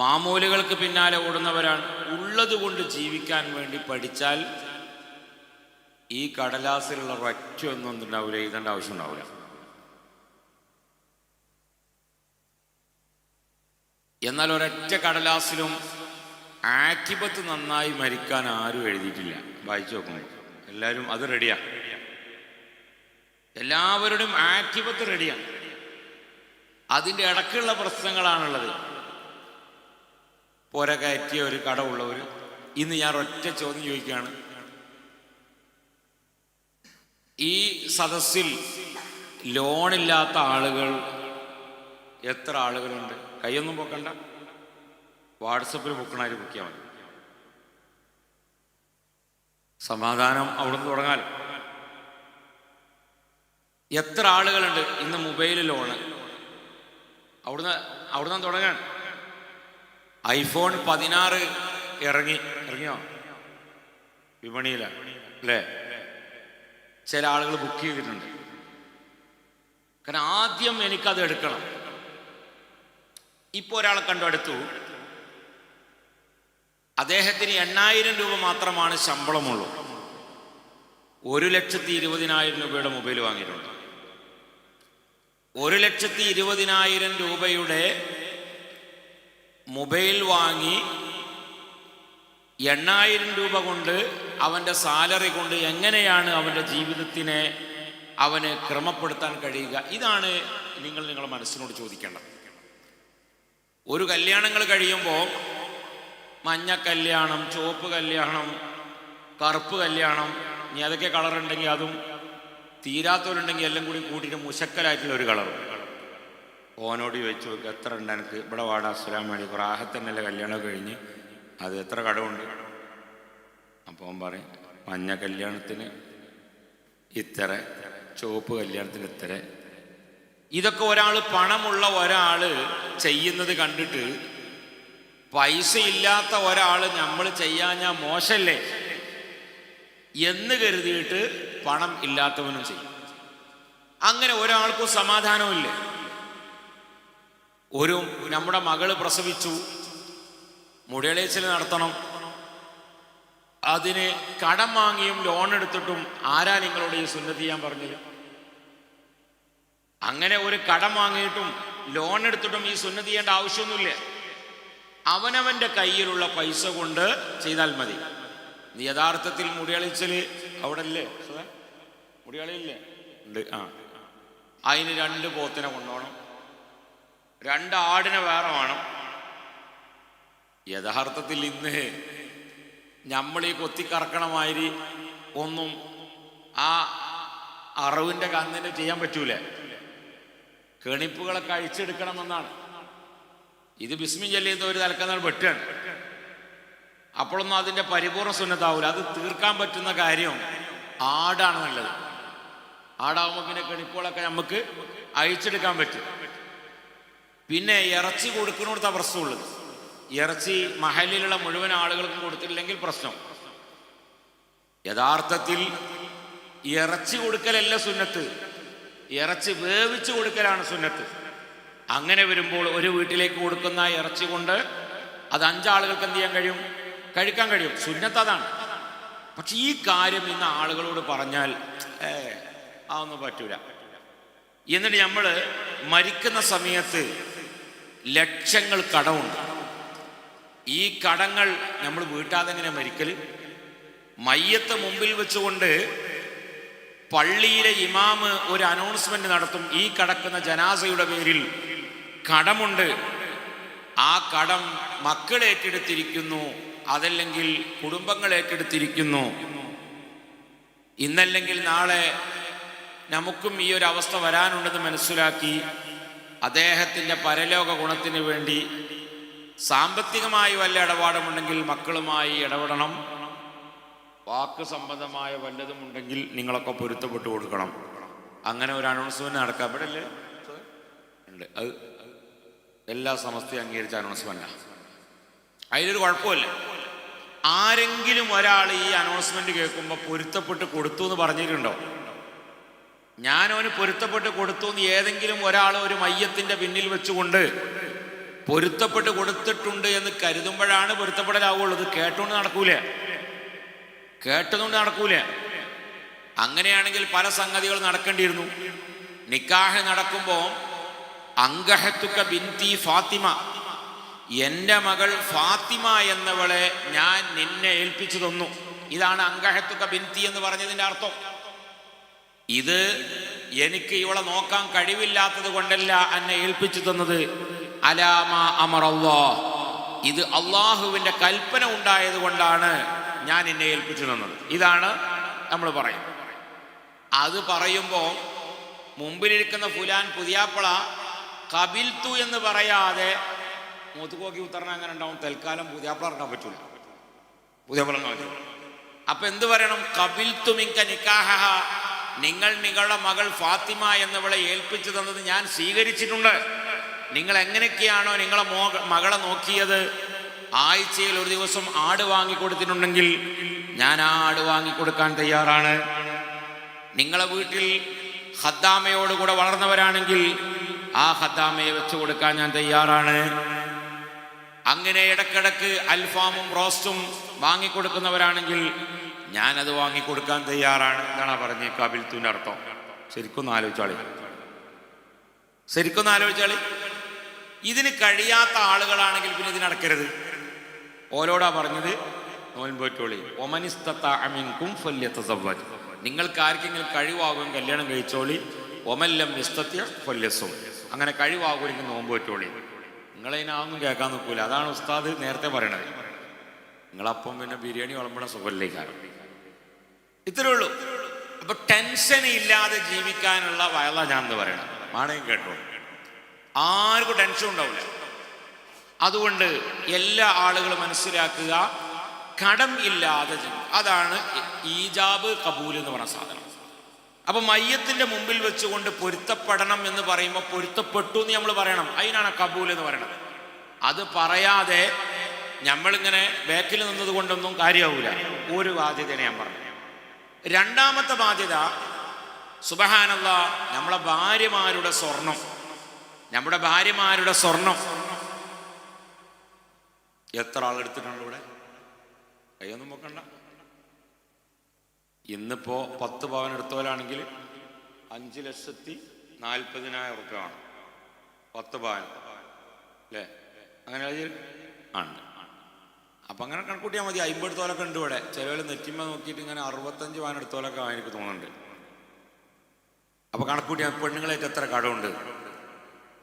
മാമൂലുകൾക്ക് പിന്നാലെ ഓടുന്നവരാണ്. ഉള്ളത് കൊണ്ട് ജീവിക്കാൻ വേണ്ടി പഠിച്ചാൽ ഈ കടലാസിലുള്ള ഒറ്റ ഒന്നും ഉണ്ടാവില്ല എഴുതേണ്ട ആവശ്യം ഉണ്ടാവില്ല എന്നാൽ ഒരൊറ്റ കടലാസിലും ആക്കിപത്ത് നന്നായി മരിക്കാൻ ആരും എഴുതിയിട്ടില്ല. വായിച്ചു നോക്കുന്നു എല്ലാവരും അത് റെഡിയാ എല്ലാവരുടെയും ആക്കിപത്ത് റെഡിയാണ് അതിന്റെ ഇടക്കുള്ള പ്രശ്നങ്ങളാണുള്ളത്. പുര കയറ്റിയ ഒരു കടമുള്ളവർ ഇന്ന് ഞാൻ ഒറ്റ ചോദ്യം ചോദിക്കുകയാണ്. ഈ സദസ്സിൽ ലോണില്ലാത്ത ആളുകൾ എത്ര ആളുകളുണ്ട്? കൈയൊന്നും പൊക്കണ്ട. വാട്സപ്പിൽ പൊക്കണാര് പൊക്കിയാൽ മതി. സമാധാനം അവിടുന്ന് തുടങ്ങാലോ. എത്ര ആളുകളുണ്ട് ഇന്ന് മൊബൈൽ ലോണ്? അവിടുന്ന് അവിടുന്ന് തുടങ്ങാൻ. ഐഫോൺ പതിനാറ് ഇറങ്ങി ഇറങ്ങിയോ? വിപണിയില അല്ലേ? ചില ആളുകൾ ബുക്ക് ചെയ്തിട്ടുണ്ട്. കാരണം ആദ്യം എനിക്കത് എടുക്കണം. ഇപ്പോ ഒരാളെ കണ്ടു അടുത്തു അദ്ദേഹത്തിന് എണ്ണായിരം രൂപ മാത്രമാണ് ശമ്പളമുള്ളൂ. ഒരു ലക്ഷത്തി ഇരുപതിനായിരം രൂപയുടെ മൊബൈൽ വാങ്ങിയിട്ടുണ്ട്. ഒരു ലക്ഷത്തി ഇരുപതിനായിരം രൂപയുടെ മൊബൈൽ വാങ്ങി എണ്ണായിരം രൂപ കൊണ്ട് അവന്റെ സാലറി കൊണ്ട് എങ്ങനെയാണ് അവന്റെ ജീവിതത്തിനെ അവന് ക്രമപ്പെടുത്താൻ കഴിയുക? ഇതാണ് നിങ്ങൾ നിങ്ങളുടെ മനസ്സിനോട് ചോദിക്കേണ്ടത്. ഒരു കല്യാണങ്ങൾ കഴിയുമ്പോൾ മഞ്ഞ കല്യാണം ചുവപ്പ് കല്യാണം കറുപ്പ് കല്യാണം ഇനി അതൊക്കെ കളറുണ്ടെങ്കിൽ അതും തീരാത്തവരുണ്ടെങ്കിൽ എല്ലാം കൂടി കൂട്ടിയിട്ട് മുശക്കലായിട്ടുള്ള ഒരു കളറും. ഓനോട് ചോദിച്ചു നോക്ക് എത്ര ഉണ്ട് എനിക്ക്? ഇവിടെ വാടാ അസ്സലാം വേണ്ടി റാഹത്തന്നല്ലേ കല്യാണം കഴിഞ്ഞ്. അത് എത്ര കടമുണ്ട്? അപ്പോൾ അവൻ പറയും മഞ്ഞ കല്യാണത്തിന് ഇത്ര ചുവപ്പ് കല്യാണത്തിന് ഇത്ര. ഇതൊക്കെ ഒരാൾ പണമുള്ള ഒരാൾ ചെയ്യുന്നത് കണ്ടിട്ട് പൈസ ഇല്ലാത്ത ഒരാൾ നമ്മൾ ചെയ്യാൻ ഞാൻ മോശമല്ലേ എന്ന് കരുതിയിട്ട് പണം ഇല്ലാത്തവനും ചെയ്യും. അങ്ങനെ ഒരാൾക്കും സമാധാനമില്ല ഒരു നമ്മുടെ മകൾ പ്രസവിച്ചു. മുടിയളേച്ചിൽ നടത്തണം. അതിന് കടം വാങ്ങിയും ലോൺ എടുത്തിട്ടും ആരാ നിങ്ങളോട് ഈ സുന്നത്ത് ചെയ്യാൻ പറഞ്ഞത്? അങ്ങനെ ഒരു കടം വാങ്ങിയിട്ടും ലോൺ എടുത്തിട്ടും ഈ സുന്നത്ത് ചെയ്യേണ്ട ആവശ്യമൊന്നുമില്ല. അവനവന്റെ കയ്യിലുള്ള പൈസ കൊണ്ട് ചെയ്താൽ മതി. യഥാർത്ഥത്തിൽ മുടിയളിച്ചൽ അവിടെ അല്ലേ? മുടിയളിയില്ലേ? ഉണ്ട്. ആ. അതിന് രണ്ട് പോത്തിനെ കൊണ്ടുപോകണം രണ്ട് ആടിനെ വേറെ വേണം. യഥാർത്ഥത്തിൽ ഇന്ന് നമ്മൾ ഈ കൊത്തിക്കറക്കണ മാതിരി ഒന്നും ആ അറിവിന്റെ കന്നിന് ചെയ്യാൻ പറ്റൂല. കെണിപ്പുകളൊക്കെ അഴിച്ചെടുക്കണമെന്നാണ്. ഇത് ബിസ്മി ചെല്ലിയുന്ന ഒരു തലക്കെന്നാൽ വെട്ടാണ്. അപ്പോഴൊന്നും അതിന്റെ പരിപൂർണ സുന്നത്താവൂല. അത് തീർക്കാൻ പറ്റുന്ന കാര്യം ആടാണ് നല്ലത്. ആടാവുമ്പോൾ പിന്നെ കെണിപ്പുകളൊക്കെ നമുക്ക് അഴിച്ചെടുക്കാൻ പറ്റും. പിന്നെ ഇറച്ചി കൊടുക്കുന്നിടത്ത പ്രശ്നമുള്ളത്. ഇറച്ചി മഹലിലുള്ള മുഴുവൻ ആളുകൾക്കും കൊടുത്തില്ലെങ്കിൽ പ്രശ്നം. യഥാർത്ഥത്തിൽ ഇറച്ചി കൊടുക്കലല്ല സുന്നത്ത്. ഇറച്ചി വേവിച്ച് കൊടുക്കലാണ് സുന്നത്ത്. അങ്ങനെ വരുമ്പോൾ ഒരു വീട്ടിലേക്ക് കൊടുക്കുന്ന ഇറച്ചി കൊണ്ട് അത് അഞ്ചാളുകൾക്ക് എന്ത് ചെയ്യാൻ കഴിയും? കഴിക്കാൻ കഴിയും. സുന്നത്ത് അതാണ്. പക്ഷെ ഈ കാര്യം ഇന്ന് ആളുകളോട് പറഞ്ഞാൽ ഏ അതൊന്നും പറ്റൂല. എന്നിട്ട് നമ്മൾ മരിക്കുന്ന സമയത്ത് ലക്ഷങ്ങൾ കടമുണ്ട്. ഈ കടങ്ങൾ നമ്മൾ വീട്ടാതെങ്ങനെ മരിക്കൽ? മയ്യത്ത് മുമ്പിൽ വെച്ചുകൊണ്ട് പള്ളിയിലെ ഇമാമ് ഒരു അനൗൺസ്മെന്റ് നടത്തും. ഈ കടക്കുന്ന ജനാസയുടെ പേരിൽ കടമുണ്ട്. ആ കടം മക്കൾ ഏറ്റെടുത്തിരിക്കുന്നു. അതല്ലെങ്കിൽ കുടുംബങ്ങൾ ഏറ്റെടുത്തിരിക്കുന്നു. ഇന്നല്ലെങ്കിൽ നാളെ നമുക്കും ഈ ഒരു അവസ്ഥ വരാനുണ്ടെന്ന് മനസ്സിലാക്കി അദ്ദേഹത്തിന്റെ പരലോക ഗുണത്തിന് വേണ്ടി സാമ്പത്തികമായി വല്ല ഇടപാടുമുണ്ടെങ്കിൽ മക്കളുമായി ഇടപെടണം. വാക്ക് സംബന്ധമായ വല്ലതും ഉണ്ടെങ്കിൽ നിങ്ങളൊക്കെ പൊരുത്തപ്പെട്ട് കൊടുക്കണം. അങ്ങനെ ഒരു അനൗൺസ്മെന്റ് നടക്കാം. ഇവിടെ അല്ലേ? ഉണ്ട്. അത് എല്ലാ സമസ്തയും അംഗീകരിച്ച അനൗൺസ്മെന്റാണ് അതിലൊരു കുഴപ്പമില്ല. ആരെങ്കിലും ഒരാൾ ഈ അനൗൺസ്മെന്റ് കേൾക്കുമ്പോൾ പൊരുത്തപ്പെട്ട് കൊടുത്തു എന്ന് പറഞ്ഞിട്ടുണ്ടോ? ഞാനവന് പൊരുത്തപ്പെട്ട് കൊടുത്തു എന്ന് ഏതെങ്കിലും ഒരാൾ ഒരു മയ്യത്തിന്റെ പിന്നിൽ വെച്ചുകൊണ്ട് പൊരുത്തപ്പെട്ട് കൊടുത്തിട്ടുണ്ട് എന്ന് കരുതുമ്പോഴാണ് പൊരുത്തപ്പെടലാവുള്ളൂ. ഇത് കേട്ടുകൊണ്ട് നടക്കൂല. കേട്ടതുകൊണ്ട് നടക്കൂല. അങ്ങനെയാണെങ്കിൽ പല സംഗതികൾ നടക്കേണ്ടിയിരുന്നു. നിക്കാഹ് നടക്കുമ്പോൾ അങ്കഹത്തുക്ക ബിന്തി ഫാത്തിമ എന്റെ മകൾ ഫാത്തിമ എന്നവളെ ഞാൻ നിന്നെ ഏൽപ്പിച്ചു തന്നു. ഇതാണ് അങ്കഹത്തുക്ക ബിന്തി എന്ന് പറഞ്ഞതിന്റെ അർത്ഥം. ഇത് എനിക്ക് ഇവളെ നോക്കാൻ കഴിവില്ലാത്തത് കൊണ്ടല്ല എന്നെ ഏൽപ്പിച്ചു തന്നത്. അലാമ അമറല്ലോ ഇത് അള്ളാഹുവിന്റെ കൽപ്പന ഉണ്ടായത് കൊണ്ടാണ് ഞാൻ എന്നെ ഏൽപ്പിച്ചു തന്നത്. ഇതാണ് നമ്മൾ പറയും അത് പറയുമ്പോൾ മുമ്പിലിരിക്കുന്ന ഫുലാൻ പുതിയാപ്പള കബിൽത്തു എന്ന് പറയാതെ മൂത്തുകോക്കി ഉത്തരണം അങ്ങനെ ഉണ്ടാവും. തൽക്കാലം പുതിയാപ്പള ഇറക്കാൻ പറ്റൂല. പുതിയാപ്പള ഇറങ്ങാൻ അപ്പൊ എന്ത് പറയണം കബിൽത്തു മിങ്ക നിക്കാഹ. നിങ്ങൾ നിങ്ങളുടെ മകൾ ഫാത്തിമ എന്നവളെ ഏൽപ്പിച്ചു തന്നത് ഞാൻ സ്വീകരിച്ചിട്ടുണ്ട്. നിങ്ങൾ എങ്ങനെയൊക്കെയാണോ നിങ്ങളെ മകളെ നോക്കിയത്? ആഴ്ചയിൽ ഒരു ദിവസം ആട് വാങ്ങിക്കൊടുത്തിട്ടുണ്ടെങ്കിൽ ഞാൻ ആ ആട് വാങ്ങിക്കൊടുക്കാൻ തയ്യാറാണ്. നിങ്ങളെ വീട്ടിൽ ഹദ്ദാമയോട് കൂടെ വളർന്നവരാണെങ്കിൽ ആ ഹദ്ദാമയെ വെച്ചു കൊടുക്കാൻ ഞാൻ തയ്യാറാണ്. അങ്ങനെ ഇടക്കിടക്ക് അൽഫാമും റോസ്റ്റും വാങ്ങിക്കൊടുക്കുന്നവരാണെങ്കിൽ ഞാനത് വാങ്ങിക്കൊടുക്കാൻ തയ്യാറാണ് എന്നാണ് പറഞ്ഞ കബിൽത്തുവിന്റെ അർത്ഥം. ശരിക്കൊന്ന് ആലോചിച്ചാളി. ശരിക്കൊന്ന് ആലോചിച്ചാളി. ഇതിന് കഴിയാത്ത ആളുകളാണെങ്കിൽ പിന്നെ ഇതിനടക്കരുത് ഓലോടാ പറഞ്ഞത് നോൻപോറ്റോളി ഒമനിസ്തക്കും ഫല്യത്തസവ്വജ് നിങ്ങൾക്ക് ആർക്കെങ്കിലും കഴിവാകും കല്യാണം കഴിച്ചോളി. ഒമല്ലം നിസ്തത്യ ഫല്യസും. അങ്ങനെ കഴിവാകുമെങ്കിൽ നോമ്പോറ്റോളി നിങ്ങളതിനാന്നും കേൾക്കാൻ നിൽക്കൂല. അതാണ് ഉസ്താദ് നേരത്തെ പറയണത്. നിങ്ങളപ്പം പിന്നെ ബിരിയാണി വിളമ്പണ സുഖല്ലേക്കാരം ഇത്രേ ഉള്ളൂ. അപ്പൊ ടെൻഷൻ ഇല്ലാതെ ജീവിക്കാനുള്ള വയല ഞാൻ എന്ന് പറയണം ആണെങ്കിൽ കേട്ടോ. ആർക്കും ടെൻഷൻ ഉണ്ടാവില്ല അതുകൊണ്ട് എല്ലാ ആളുകളും മനസ്സിലാക്കുക കടം ഇല്ലാതെ അതാണ് ഈജാബ് കബൂൽ എന്ന് പറഞ്ഞ സാധനം. അപ്പൊ മയ്യത്തിന്റെ മുമ്പിൽ വെച്ചുകൊണ്ട് പൊരുത്തപ്പെടണം എന്ന് പറയുമ്പോൾ പൊരുത്തപ്പെട്ടു എന്ന് നമ്മൾ പറയണം. അതിനാണ് കബൂൽ എന്ന് പറയണത്. അത് പറയാതെ നമ്മളിങ്ങനെ ബാക്കിൽ നിന്നത് കൊണ്ടൊന്നും കാര്യമാവൂല ഒരു ബാധ്യതയാണ് ഞാൻ പറഞ്ഞു രണ്ടാമത്തെ ബാധ്യത സുബഹാനല്ല നമ്മളെ ഭാര്യമാരുടെ സ്വർണം. നമ്മുടെ ഭാര്യമാരുടെ സ്വർണം. എത്ര ആളെടുത്തിട്ടുണ്ട് ഇവിടെ? കയ്യൊന്നും നോക്കണ്ട ഇന്നിപ്പോ പത്ത് പവൻ എടുത്തവരാണെങ്കിൽ അഞ്ച് ലക്ഷത്തി നാൽപ്പതിനായിരം റുപ്യ ആണ് പത്ത് പവൻ. അല്ലേ? അങ്ങനെ? ആണ്. അപ്പൊ അങ്ങനെ കണക്കൂട്ടിയാൽ മതി. അമ്പത് തോലൊക്കെ ഉണ്ട് ഇവിടെ. ചിലവർ നെറ്റിമ്മ നോക്കിയിട്ട് ഇങ്ങനെ അറുപത്തഞ്ച് പവൻ എടുത്തോലൊക്കെ എനിക്ക് തോന്നുന്നുണ്ട്. അപ്പോൾ കണക്കൂട്ടിയാൽ പെണ്ണുങ്ങളായിട്ട് എത്ര കടമുണ്ട്?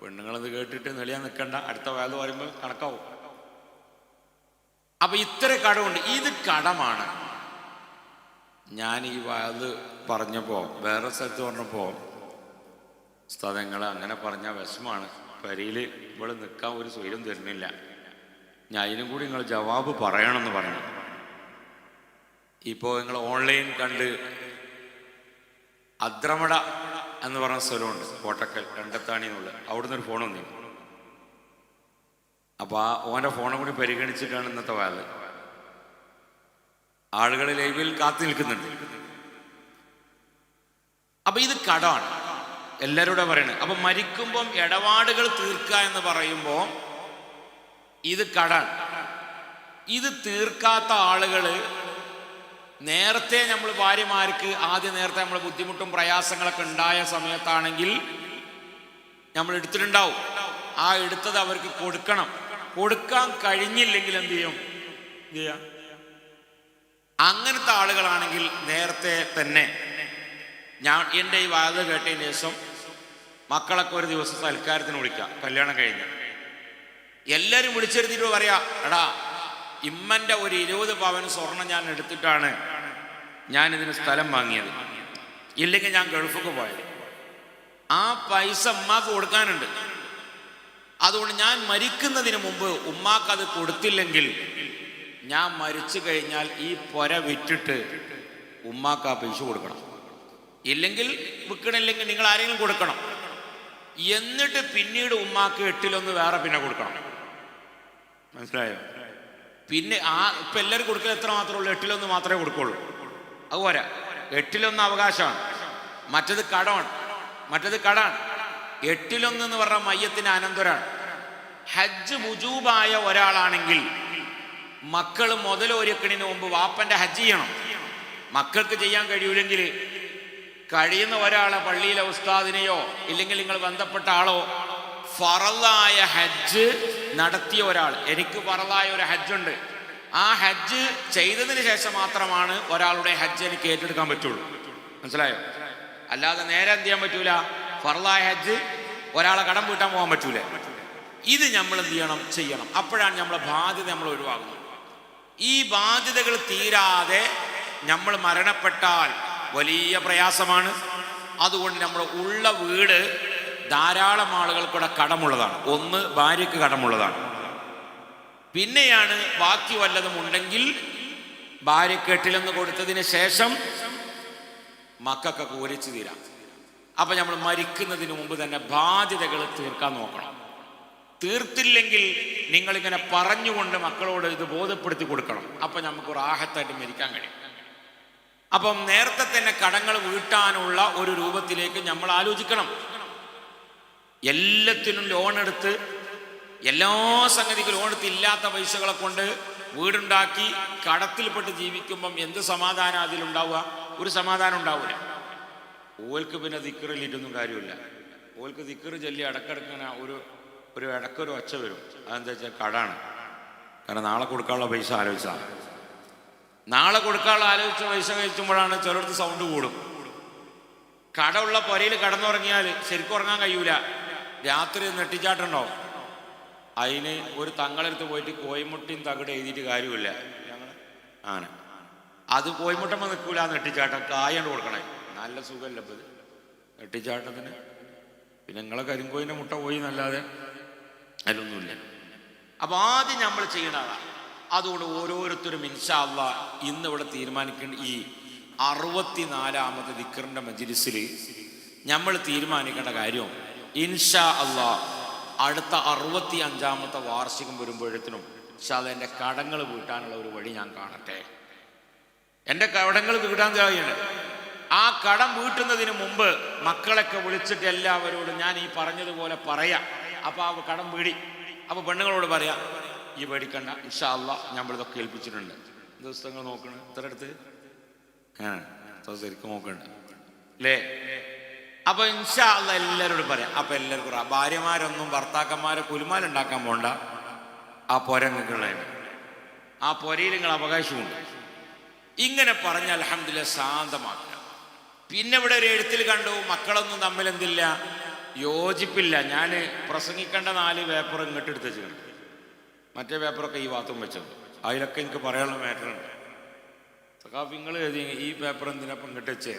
പെണ്ണുങ്ങളത് കേട്ടിട്ട് നെളിയാൻ നിൽക്കണ്ട അടുത്ത വയത് പറയുമ്പോൾ കണക്കാവും. അപ്പം ഇത്ര കടമുണ്ട്. ഇത് കടമാണ്. ഞാൻ ഈ വയത് പറഞ്ഞപ്പോൾ വേറെ സ്ഥലത്ത് പറഞ്ഞപ്പോൾ സ്ഥലങ്ങൾ അങ്ങനെ പറഞ്ഞ വിഷമാണ്. പരിയിൽ ഇവിടെ നിൽക്കാൻ ഒരു സ്വയം തരുന്നില്ല. ഞാൻ അതിനും കൂടി നിങ്ങൾ ജവാബ് പറയണമെന്ന് പറഞ്ഞു. ഇപ്പോൾ നിങ്ങൾ ഓൺലൈൻ കണ്ട് അദ്രമട എന്ന് പറഞ്ഞ സ്ഥലമുണ്ട് കോട്ടക്കൽ രണ്ടത്താണി എന്നുള്ളത്. അവിടുന്ന് ഒരു ഫോൺ വന്നിരുന്നു. അപ്പൊ ആ ഓന്റെ ഫോണും കൂടി പരിഗണിച്ചിട്ടാണ് ഇന്നത്തെ വാൽ. ആളുകൾ ലൈവിൽ കാത്തു നിൽക്കുന്നുണ്ട്. അപ്പൊ ഇത് കടമാണ്. എല്ലാവരോടും പറയുന്നത് അപ്പൊ മരിക്കുമ്പം ഇടപാടുകൾ തീർക്കുക എന്ന് പറയുമ്പോൾ ഇത് കടാണ് ഇത് തീർക്കാത്ത ആളുകൾ നേരത്തെ നമ്മൾ ഭാര്യമാർക്ക് ആദ്യം നേരത്തെ നമ്മൾ ബുദ്ധിമുട്ടും പ്രയാസങ്ങളൊക്കെ ഉണ്ടായ സമയത്താണെങ്കിൽ നമ്മൾ എടുത്തിട്ടുണ്ടാവും. ആ എടുത്തത് അവർക്ക് കൊടുക്കണം. കൊടുക്കാൻ കഴിഞ്ഞില്ലെങ്കിൽ എന്ത് ചെയ്യും? എന്ത് ചെയ്യാം? അങ്ങനത്തെ ആളുകളാണെങ്കിൽ നേരത്തെ തന്നെ ഞാൻ എന്റെ ഈ വാദ കേട്ടതിന് ശേഷം മക്കളൊക്കെ ഒരു ദിവസം സൽക്കാരത്തിന് വിളിക്കാം. കല്യാണം കഴിഞ്ഞ്. എല്ലാവരും വിളിച്ചെടുത്തിട്ട് പറയാ എടാ ഇമ്മന്റെ ഒരു ഇരുപത് പവൻ സ്വർണം ഞാൻ എടുത്തിട്ടാണ് ഞാൻ ഇതിന് സ്ഥലം വാങ്ങിയത്. ഇല്ലെങ്കിൽ ഞാൻ ഗൾഫൊക്കെ പോയത്. ആ പൈസ ഉമ്മാക്ക് കൊടുക്കാനുണ്ട്. അതുകൊണ്ട് ഞാൻ മരിക്കുന്നതിന് മുമ്പ് ഉമ്മാക്ക് അത് കൊടുത്തില്ലെങ്കിൽ ഞാൻ മരിച്ചു കഴിഞ്ഞാൽ ഈ പൊര വിറ്റിട്ട് ഉമ്മാക്ക് ആ പൈസ കൊടുക്കണം. ഇല്ലെങ്കിൽ വിൽക്കണില്ലെങ്കിൽ നിങ്ങൾ ആരെങ്കിലും കൊടുക്കണം. എന്നിട്ട് പിന്നീട് ഉമ്മാക്ക് എട്ടിലൊന്ന് വേറെ പിന്നെ കൊടുക്കണം. മനസ്സിലായോ? പിന്നെ ആ ഇപ്പൊ എല്ലാവരും കൊടുക്കൽ എത്ര മാത്രമേ ഉള്ളൂ? എട്ടിലൊന്ന് മാത്രമേ കൊടുക്കുള്ളൂ. അതുപോലെ എട്ടിലൊന്ന് അവകാശമാണ്. മറ്റത് കടമാണ്. മറ്റത് കടാണ് എട്ടിലൊന്ന് എന്ന് പറഞ്ഞ മയ്യത്തിന് അനന്തരാണ്. ഹജ്ജ് മുജൂബായ ഒരാളാണെങ്കിൽ മക്കൾ മുതലൊരുക്കണിന് മുമ്പ് വാപ്പന്റെ ഹജ്ജ് ചെയ്യണം. മക്കൾക്ക് ചെയ്യാൻ കഴിയൂലെങ്കിൽ കഴിയുന്ന ഒരാളെ പള്ളിയിലെ ഉസ്താദിനെയോ ഇല്ലെങ്കിൽ നിങ്ങൾ ബന്ധപ്പെട്ട ആളോ ഫറലായ ഹജ്ജ് നടത്തിയ ഒരാൾ. എനിക്ക് പറതായ ഒരു ഹജ്ജുണ്ട് ആ ഹജ്ജ് ചെയ്തതിന് ശേഷം മാത്രമാണ് ഒരാളുടെ ഹജ്ജ് എനിക്ക് ഏറ്റെടുക്കാൻ പറ്റുള്ളൂ. മനസ്സിലായോ? അല്ലാതെ നേരെ എന്ത് ചെയ്യാൻ പറ്റൂല? ഫറലായ ഹജ്ജ് ഒരാളെ കടം വീട്ടാൻ പോകാൻ പറ്റൂല. ഇത് നമ്മൾ എന്ത് ചെയ്യണം? ചെയ്യണം. അപ്പോഴാണ് നമ്മളെ ബാധ്യത നമ്മൾ ഒഴിവാകുന്നത്. ഈ ബാധ്യതകൾ തീരാതെ നമ്മൾ മരണപ്പെട്ടാൽ വലിയ പ്രയാസമാണ്. അതുകൊണ്ട് നമ്മൾ ഉള്ള വീട് ധാരാളം ആളുകൾക്കൂടെ കടമുള്ളതാണ്. ഒന്ന് ഭാര്യയ്ക്ക് കടമുള്ളതാണ്. പിന്നെയാണ് ബാക്കി വല്ലതും ഉണ്ടെങ്കിൽ ഭാര്യ കെട്ടിലെന്ന് കൊടുത്തതിന് ശേഷം മക്കൾക്ക് കോരിച്ചു തീരാം. അപ്പൊ നമ്മൾ മരിക്കുന്നതിന് മുമ്പ് തന്നെ ബാധ്യതകൾ തീർക്കാൻ നോക്കണം. തീർത്തില്ലെങ്കിൽ നിങ്ങളിങ്ങനെ പറഞ്ഞുകൊണ്ട് മക്കളോട് ഇത് ബോധപ്പെടുത്തി കൊടുക്കണം. അപ്പൊ നമുക്ക് ഒരു റാഹത്തായിട്ട് മരിക്കാൻ കഴിയും. അപ്പം നേരത്തെ തന്നെ കടങ്ങൾ വീട്ടാനുള്ള ഒരു രൂപത്തിലേക്ക് നമ്മൾ ആലോചിക്കണം. എല്ലാത്തിനും ലോൺ എടുത്ത് എല്ലാ സംഗതിക്കും ലോൺ എടുത്ത് ഇല്ലാത്ത പൈസകളെ കൊണ്ട് വീടുണ്ടാക്കി കടത്തിൽപ്പെട്ട് ജീവിക്കുമ്പം എന്ത് സമാധാനം അതിലുണ്ടാവുക? ഒരു സമാധാനം ഉണ്ടാവില്ല ഓൽക്ക് പിന്നെ ഇരുന്നും കാര്യമില്ല. ഓൽക്ക് ദിക്കറ് ചൊല്ലി അടക്കടക്കന ഒരു ഒരു ഇടക്കൊരു ഒച്ച വരും. അതെന്താ വെച്ചാൽ കടാണ്. കാരണം നാളെ കൊടുക്കാനുള്ള പൈസ ആലോചിച്ചാണ് നാളെ കൊടുക്കാനുള്ള ആലോചിച്ച പൈസ കഴിച്ചുമ്പോഴാണ് ചിലടത്ത് സൗണ്ട് കൂടും. കടമുള്ള പുരയിൽ കടന്നുറങ്ങിയാൽ ശരിക്കും ഉറങ്ങാൻ കഴിയൂല. രാത്രി നെട്ടിച്ചാട്ടുണ്ടോ? അതിന് ഒരു തങ്ങളെടുത്ത് പോയിട്ട് കോയിമുട്ടിയും തകിട് എഴുതിയിട്ട് കാര്യമില്ല. ആണ്. അത് കോയിമുട്ടമ്മ നിൽക്കൂല നെട്ടിച്ചാട്ടം. കായണ്ട് കൊടുക്കണേ. നല്ല സുഖമല്ല ഇപ്പം ഇത് നെട്ടിച്ചാട്ടത്തിന്. പിന്നെ നിങ്ങളെ കരിങ്കോയിന്റെ മുട്ട പോയി എന്നല്ലാതെ അതിലൊന്നുമില്ല. അപ്പൊ ആദ്യം നമ്മൾ ചെയ്യണതാണ് അതുകൊണ്ട് ഓരോരുത്തരും ഇൻഷാ അള്ളാ ഇന്ന് ഇവിടെ തീരുമാനിക്കേണ്ട ഈ അറുപത്തിനാലാമത്തെ ദിക്കറിന്റെ മജിലിസിൽ നമ്മൾ തീരുമാനിക്കേണ്ട കാര്യം ഇൻഷാ അള്ളാ അടുത്ത അറുപത്തി അഞ്ചാമത്തെ വാർഷികം വരുമ്പോഴത്തിനും പക്ഷെ എന്റെ കടങ്ങൾ വീട്ടാനുള്ള ഒരു വഴി ഞാൻ കാണട്ടെ. എന്റെ കടങ്ങൾ വീട്ടാൻ കഴിയണ്ടേ ആ കടം വീട്ടുന്നതിന് മുമ്പ് മക്കളൊക്കെ വിളിച്ചിട്ട് എല്ലാവരോടും ഞാൻ ഈ പറഞ്ഞതുപോലെ പറയാം. അപ്പൊ ആ കടം വീടി. അപ്പൊ പെണ്ണുങ്ങളോട് പറയാം ഈ പേടിക്കണ്ട ഇൻഷാ അല്ല നമ്മളിതൊക്കെ ഏൽപ്പിച്ചിട്ടുണ്ട്. ദിവസങ്ങൾ നോക്കണം? ഇത്ര അടുത്ത്? ശരിക്കും നോക്കണ്ട. അല്ലേ അപ്പൊ ഇൻഷാ അല്ല എല്ലാവരോടും പറയാം. അപ്പൊ എല്ലാവർക്കും ഭാര്യമാരൊന്നും ഭർത്താക്കന്മാരെ കുലുമാലുണ്ടാക്കാൻ പോണ്ട. ആ പൊരങ്ങളെ ആ പൊരയിൽ നിങ്ങൾ അവകാശമുണ്ട്. ഇങ്ങനെ പറഞ്ഞ അലഹമില്ല ശാന്തമാക്കുക. പിന്നെ ഇവിടെ ഒരു എഴുത്തിൽ കണ്ടു മക്കളൊന്നും തമ്മിൽ എന്തില്ല? യോജിപ്പില്ല. ഞാൻ പ്രസംഗിക്കേണ്ട നാല് പേപ്പർ ഇങ്ങോട്ട് എടുത്ത് വെച്ചിട്ടുണ്ട്. മറ്റേ പേപ്പറൊക്കെ ഈ ഭാഗത്തും വെച്ചത് അതിലൊക്കെ എനിക്ക് പറയാനുള്ള മാറ്ററുണ്ട് സഖാഫ് നിങ്ങൾ എഴുതി ഈ പേപ്പർ എന്തിനാ ഇങ്ങോട്ട് വെച്ചേ?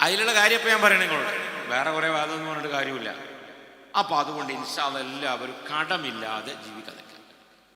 അതിലുള്ള കാര്യം ഇപ്പം ഞാൻ പറയണേ നിങ്ങളോട് വേറെ കുറേ വാദം എന്ന് പറഞ്ഞിട്ട് കാര്യമില്ല. അപ്പൊ അതുകൊണ്ട് ഇൻഷാദ് എല്ലാവരും കടമില്ലാതെ ജീവിക്കട്ടെ.